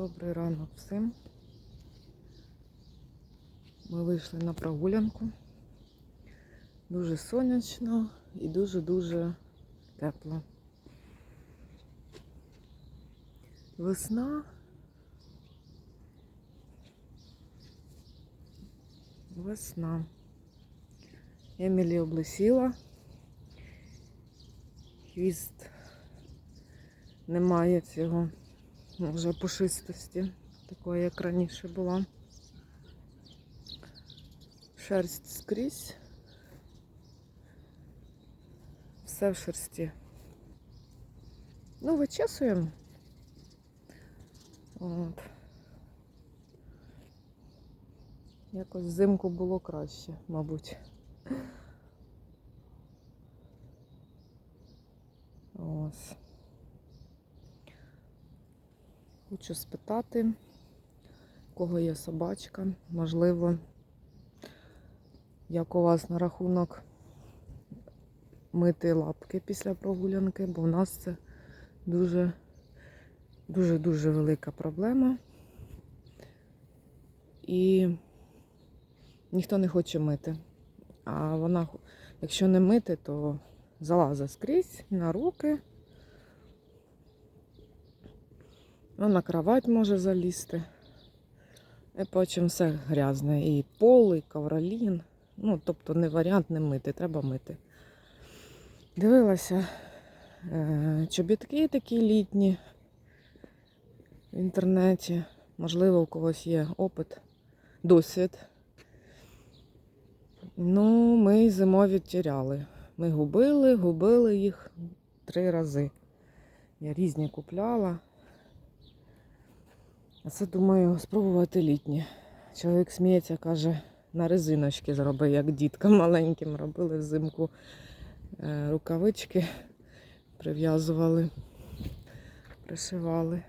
Добрий ранок всім. Ми вийшли на прогулянку. Дуже сонячно і дуже-дуже тепло. Весна. Весна. Емілі облисіла. Хвіст немає цього вже пушистості, такої, як раніше була. Шерсть скрізь. Все в шерсті. Ну, вичесуємо. От. Якось взимку було краще, мабуть. Ось. Хочу спитати, у кого є собачка, можливо, як у вас на рахунок мити лапки після прогулянки, бо в нас це дуже дуже-дуже велика проблема. І ніхто не хоче мити. А вона, якщо не мити, то залазить скрізь на руки. Ну, на кровать може залізти. І потім все грязне. І пол, і ковролін. Ну, тобто не варіант не мити, треба мити. Дивилася е, чобітки такі літні в інтернеті. Можливо, у когось є опит, досвід. Ну, ми зимові тіряли. Ми губили, губили їх три рази. Я різні купляла. А це думаю спробувати літні. Чоловік сміється, каже, на резиночки зроби, як діткам маленьким робили взимку е, рукавички, прив'язували, пришивали.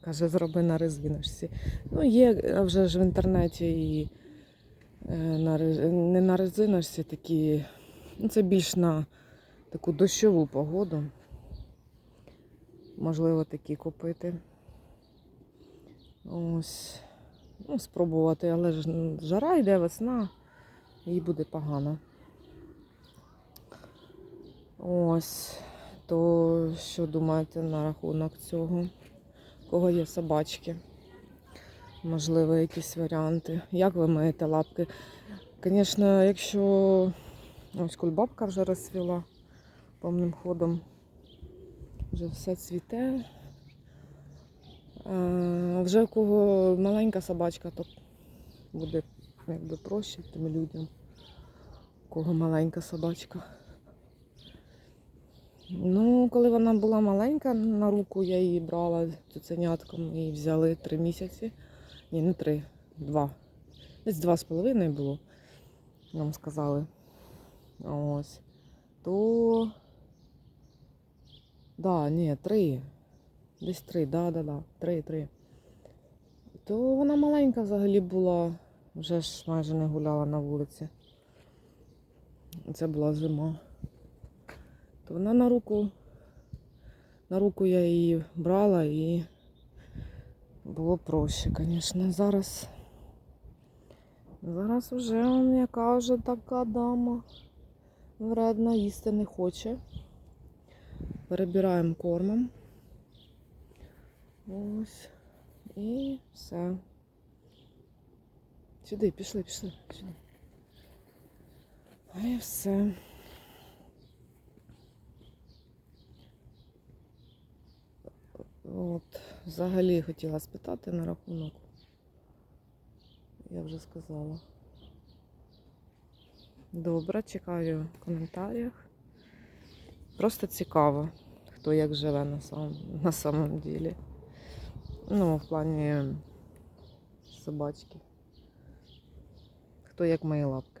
Каже, зроби на резиночці. Ну, є вже ж в інтернеті і е, на, не на резиночці такі, ну це більш на таку дощову погоду. Можливо, такі купити. Ось. Ну, спробувати, але ж жара йде, весна, їй буде погано. Ось. То що думаєте на рахунок цього? Кого є собачки? Можливо, якісь варіанти. Як ви маєте лапки? Звісно, якщо ось кульбабка вже розцвіла повним ходом, вже все цвіте. Е, Вже у кого маленька собачка, то буде якби проще тим людям, у кого маленька собачка. Ну, коли вона була маленька, на руку я її брала цуценятком і взяли три місяці. Ні, не три, два. Десь два з половиною було, нам сказали. Ось. То. Да, ні, три. Десь три, да, да, да. Три, три. То вона маленька взагалі була, вже ж майже не гуляла на вулиці. Це була зима. То вона на руку, на руку я її брала і було проще, звісно. Зараз, зараз вже яка вже така дама вредна, їсти не хоче. Перебираємо кормом. Ось. І все. Сюди, пішли, пішли, сюди. І все. От, взагалі хотіла спитати на рахунок. Я вже сказала. Добре, чекаю в коментарях. Просто цікаво, хто як живе на самом, на самом ділі. Ну, в плані собачки. Хто як мої лапки.